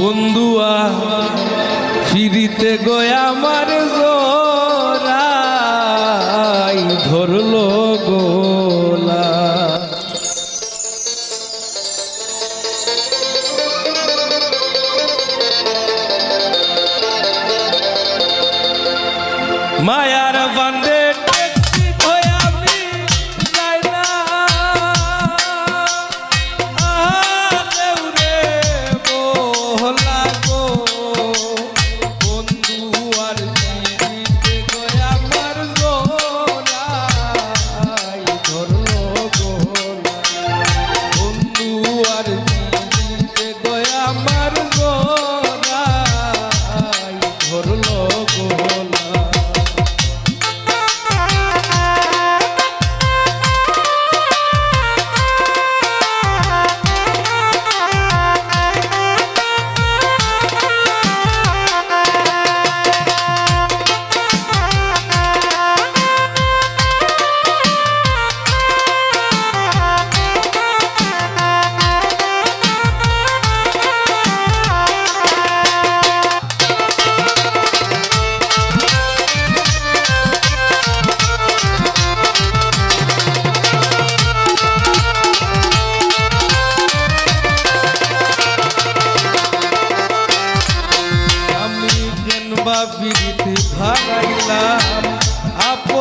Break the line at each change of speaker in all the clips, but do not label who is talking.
বন্ধুয়া ফিরিতে গয়া আমার জোরাই ধরলো।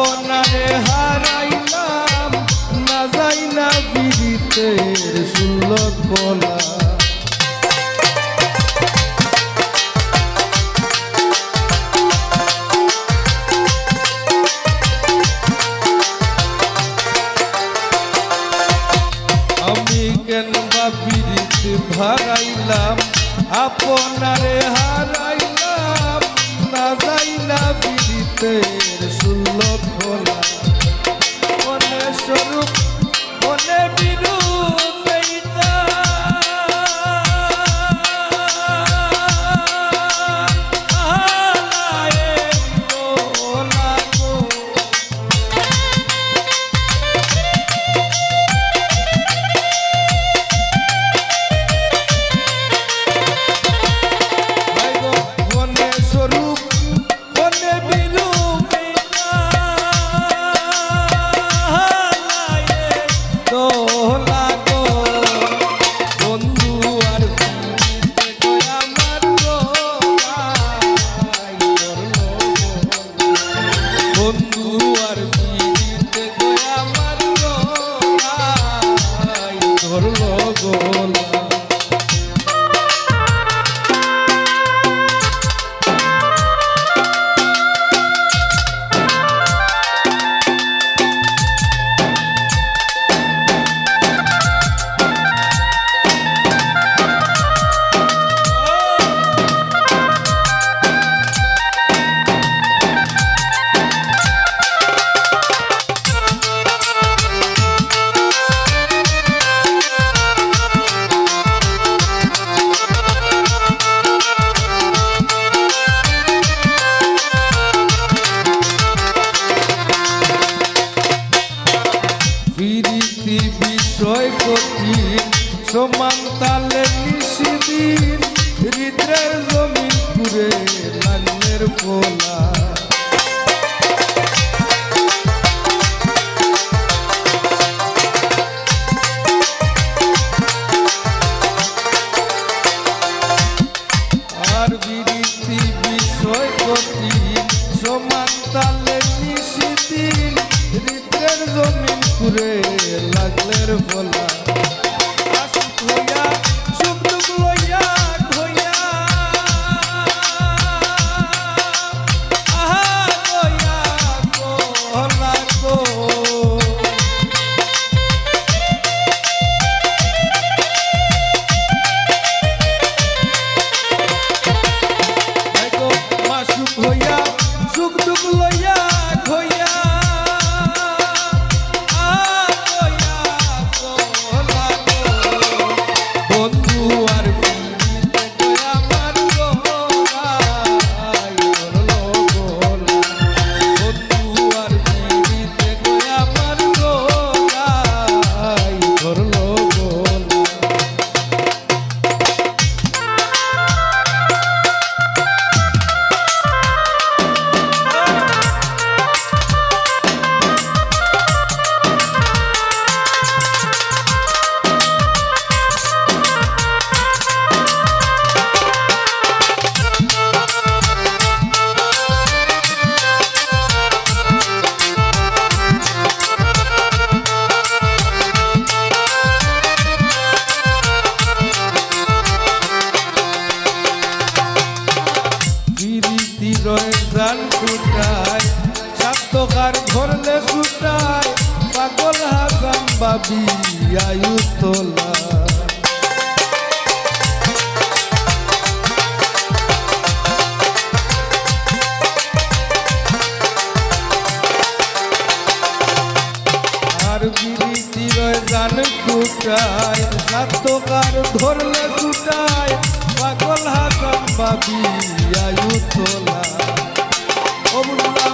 সোনারে হারাইলাম না যাই না বিরিতের সুলভ কলা। মুক্তের সুলভ ভোলা শিবির হৃদ্রের জমিন পুরে মান্যের পোলা ধরলে সুতায় পাগল হাসান বাবি আয়ুতলা। আর বিরয় জান ধরলে সুটায় পাগল হাসান বাবি আয়ুতলা। অবুল্লা